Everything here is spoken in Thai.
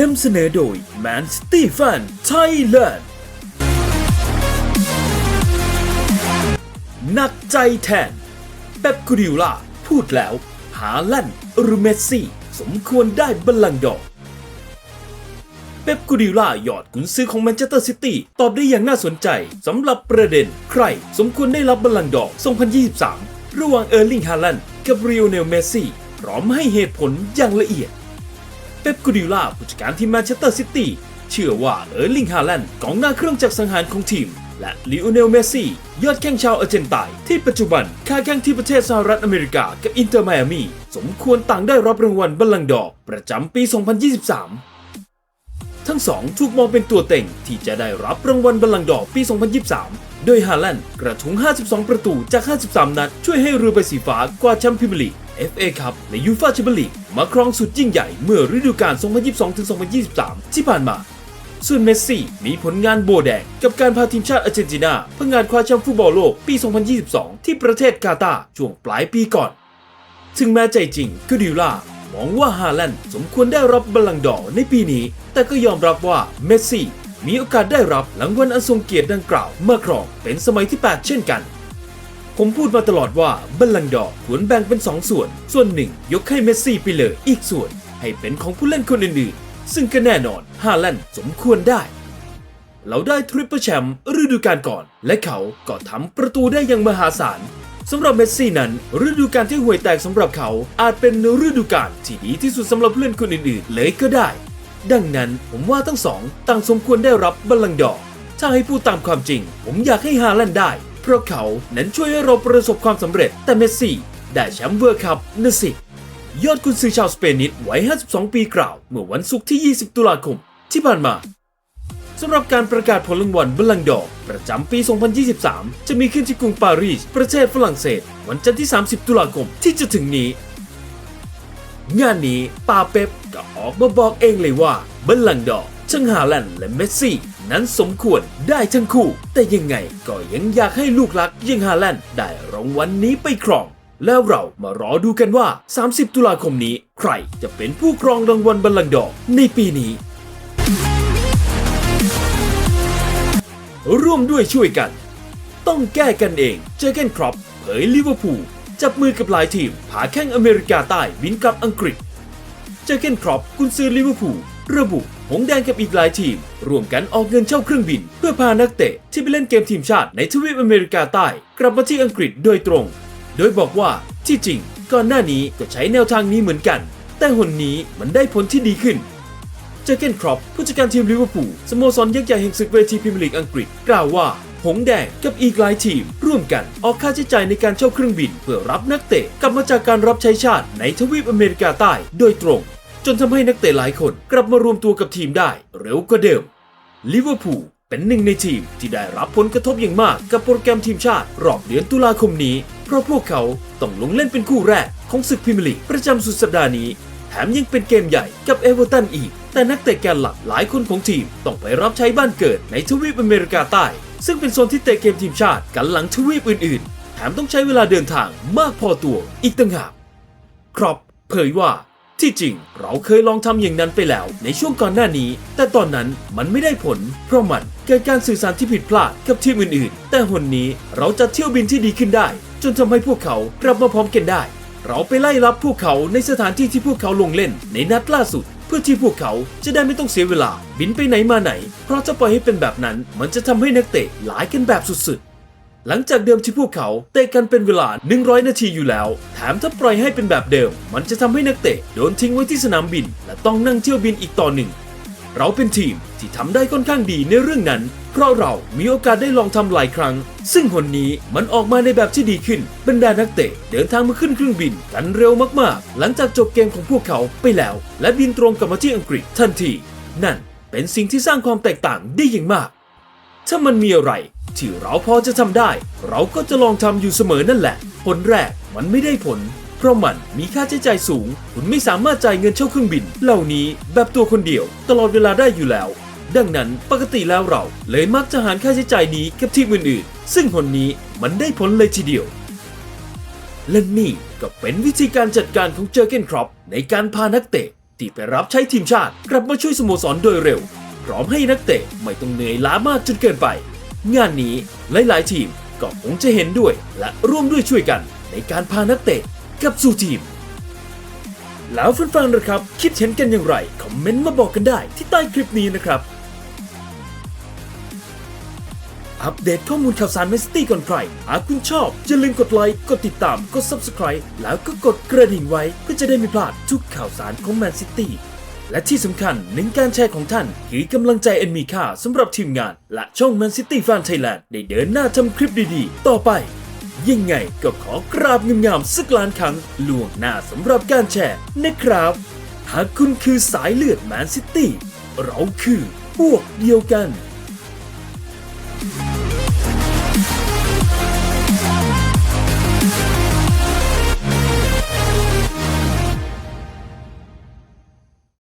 นำเสนอโดย Man City Fan Thailand หนักใจแทนเป๊ปกูดิล่าพูดแล้ว หาลั่นหรือเมสซี่ สมควรได้บัลลังก์ดอร์เป๊ปกูดิล่าหยอดกุนซื้อของแมนเชสเตอร์ซิตี้ตอบได้อย่างน่าสนใจสำหรับประเด็น ใครสมควรได้รับบัลลังก์ดอร์2023 ระหว่างเออร์ลิงฮาลันกับริโอเนลเมสซี่พร้อมให้เหตุผลอย่างละเอียด เป๊ปกูดิล่าผู้จัดการทีมแมนเชสเตอร์ซิตี้เชื่อว่าเออร์ลิงฮาแลนด์กองหน้าเครื่องจักรสังหารของทีม และลิโอเนลเมสซี่ยอดแข้งชาวอาร์เจนไตน์ที่ปัจจุบันค้าแข้งที่ประเทศสหรัฐอเมริกากับอินเตอร์ไมอามีสมควรต่างได้รับรางวัลบัลลังดอร์ประจำปี 2023ทั้งสองถูกมองเป็นตัวเต็งที่จะได้รับรางวัลบัลลังดอร์ปี 2023 โดยฮาแลนด์กระทุง 52 ประตูจาก 53 นัด ช่วยให้เรือใบสีฟ้ากว่าแชมป์พรีเมียร์ลีก FA คัพและยูฟาแชมเปี้ยนลีกมาครองสุดยิ่งใหญ่เมื่อฤดูกาล 2022-2023 ที่ผ่านมา ส่วนเมสซี่มีผลงานโบแดงกับการพาทีมชาติอาร์เจนตินาเพื่องานคว้าแชมป์ฟุตบอลโลกปี 2022 ที่ประเทศกาตาร์ช่วงปลายปีก่อน ถึงแม้ใจจริงกูดิโอล่ามองว่าฮาแลนด์สมควรได้รับบัลลังดอในปีนี้ แต่ก็ยอมรับว่าเมสซี่มีโอกาสได้รับรางวัลอันทรงเกียรติดังกล่าวเมื่อครองเป็นสมัยที่ 8 เช่นกัน ผมพูดมาตลอดว่าบัลลังดอร์ควรแบ่งเป็น 2 ส่วน ส่วนหนึ่งยกให้เมสซี่ไปเลย อีกส่วนให้เป็นของผู้เล่นคนอื่นๆ ซึ่งก็แน่นอนฮาแลนด์สมควรได้ เราได้ทริปเปิลแชมป์ฤดูกาลก่อน และเขาก็ทำประตูได้อย่างมหาศาลสำหรับเมสซี่นั้น ฤดูกาลที่ห่วยแตกสำหรับเขาอาจเป็นฤดูกาลที่ดีที่สุดสำหรับผู้เล่นคนอื่นๆ เลยก็ได้ ดังนั้นผมว่าทั้งสองต่างสมควรได้รับบัลลังก์ดอร์ถ้าให้พูดตามความจริง ผมอยากให้ฮาแลนด์ได้ เพราะเขานั้นช่วยให้เราประสบความสำเร็จ แต่เมสซี่ได้แชมป์เวิร์คัพนะสิ ยอดกุนซือชาวสเปนิสวัย 52 ปีกล่าว เมื่อวันศุกร์ที่ 20 ตุลาคม ที่ผ่านมาสำหรับการประกาศผลรางวัลบัลลังดอร์ประจำปี 2023 จะมีขึ้นที่กรุงปารีส ประเทศฝรั่งเศส วันจันทร์ที่ 30 ตุลาคมที่จะถึงนี้ งานนี้ปาเป๊ปก็ออกมาบอกเองเลยว่าบัลลังดอร์ ทั้งฮาแลนด์และเมสซี่ นั้นสมควรได้ทั้งคู่ แต่ยังไงก็ยังอยากให้ลูกรักยังฮาแลนด์ได้รางวัลนนี้ไปครอง แล้วเรามารอดูกันว่า 30 ตุลาคมนี้ ใครจะเป็นผู้ครองรางวัลบัลลังก์ดอร์ในปีนี้ ร่วมด้วยช่วยกัน ต้องแก้กันเองเจอกันครอปเผยลิเวอร์พูลจับมือกับหลายทีมผาแข้งอเมริกาใต้บินกลับอังกฤษเจอกันครอปกุนซือลิเวอร์พูลระบุ หงแดงกับอีกหลายทีมร่วมกันออกเงินเช่าเครื่องบิน เพื่อพานักเตะที่ไปเล่นเกมทีมชาติในทวีปอเมริกาใต้ กลับมาที่อังกฤษโดยตรง โดยบอกว่าที่จริง ก่อนหน้านี้ก็ใช้แนวทางนี้เหมือนกัน แต่หนนี้มันได้ผลที่ดีขึ้นเจอเกนครอปผู้จัดการทีมลิเวอร์พูลสโมสรยักษ์ใหญ่แห่งศึกเวทีพรีเมียร์ลีกอังกฤษ กล่าวว่า หงแดงกับอีกหลายทีม ร่วมกันออกค่าใช้จ่ายในการเช่าเครื่องบิน เพื่อรับนักเตะกลับมาจากการรับใช้ชาติในทวีปอเมริกาใต้โดยตรง จนทำให้นักเตะหลายคนกลับมารวมตัวกับทีมได้เร็วกว่าเดิมลิเวอร์พูลเป็นหนึ่งในทีมที่ได้รับผลกระทบอย่างมากกับโปรแกรมทีมชาติรอบเดือนตุลาคมนี้ เพราะพวกเขาต้องลงเล่นเป็นคู่แรกของศึกพรีเมียร์ลีกประจำสุดสัปดาห์นี้ แถมยังเป็นเกมใหญ่กับเอเวอร์ตันอีก แต่นักเตะแกนหลักหลายคนของทีมต้องไปรับใช้บ้านเกิดในทวีปอเมริกาใต้ ซึ่งเป็นโซนที่เตะเกมทีมชาติกันหลังทวีปอื่นๆ แถมต้องใช้เวลาเดินทางมากพอตัวอีกต่างหากครอปเผยว่า ที่จริงเราเคยลองทำอย่างนั้นไปแล้วในช่วงก่อนหน้านี้ แต่ตอนนั้นมันไม่ได้ผล เพราะมันเกิดการสื่อสารที่ผิดพลาดกับทีมอื่นๆ แต่หนนี้เราจัดเที่ยวบินที่ดีขึ้นได้ จนทำให้พวกเขากลับมาพร้อมกันได้ เราไปไล่รับพวกเขาในสถานที่ที่พวกเขาลงเล่นในนัดล่าสุด เพื่อที่พวกเขาจะได้ไม่ต้องเสียเวลาบินไปไหนมาไหน เพราะจะปล่อยให้เป็นแบบนั้น มันจะทำให้นักเตะหลายกันแบบสุดๆ หลังจากเดิมที่พวกเขาเตะกันเป็นเวลา 100 นาทีอยู่แล้ว แถมถ้าปล่อยให้เป็นแบบเดิม มันจะทำให้นักเตะโดนทิ้งไว้ที่สนามบิน และต้องนั่งเที่ยวบินอีกต่อหนึ่ง เราเป็นทีมที่ทำได้ค่อนข้างดีในเรื่องนั้น เพราะเรามีโอกาสได้ลองทำหลายครั้ง ซึ่งหนนี้มันออกมาในแบบที่ดีขึ้นบรรดานักเตะเดินทางมาขึ้นเครื่องบินกันเร็วมากๆ หลังจากจบเกมของพวกเขาไปแล้ว และบินตรงกลับมาที่อังกฤษทันที นั่นเป็นสิ่งที่สร้างความแตกต่างได้อย่างมาก ถ้ามันมีอะไร ที่เราพอจะทำได้ เราก็จะลองทำอยู่เสมอนั่นแหละ ผลแรกมันไม่ได้ผล เพราะมันมีค่าใช้จ่ายสูง คุณไม่สามารถจ่ายเงินเช่าเครื่องบิน เหล่านี้แบบตัวคนเดียว ตลอดเวลาได้อยู่แล้ว ดังนั้นปกติแล้วเราเลยมักจะหารค่าใช้จ่ายนี้กับทีมอื่นๆ ซึ่งผลนี้มันได้ผลเลยทีเดียวและนี่ก็เป็นวิธีการจัดการของเจอเกนครอปในการพานักเตะที่ไปรับใช้ทีมชาติ กลับมาช่วยสโมสรโดยเร็ว พร้อมให้นักเตะไม่ต้องเหนื่อยล้ามากจนเกินไป งานนี้หลาย ๆ ทีมก็คงจะเห็นด้วยและร่วมด้วยช่วยกันในการพานักเตะกลับสู่ทีม แล้วแฟนๆนะครับ คิดเห็นกันอย่างไรคอมเมนต์มาบอกกันได้ที่ใต้คลิปนี้นะครับ อัปเดตข้อมูลข่าวสารแมนซิตี้ก่อนใคร หากคุณชอบ อย่าลืมกดไลค์ กดติดตาม กด Subscribe แล้วก็กดกระดิ่งไว้เพื่อจะได้ไม่พลาดทุกข่าวสารของแมนซิตี้ และที่สำคัญหนึ่งการแชร์ของท่านคือกำลังใจอันมีค่าสำหรับทีมงาน และช่อง Man City Fan Thailand ได้เดินหน้าทำคลิปดีๆ ต่อไป ยังไงก็ขอกราบงามๆสักล้านครั้งล่วงหน้าสำหรับการแชร์นะครับ หากคุณคือสายเลือดแมนซิตี้เราคือพวกเดียวกัน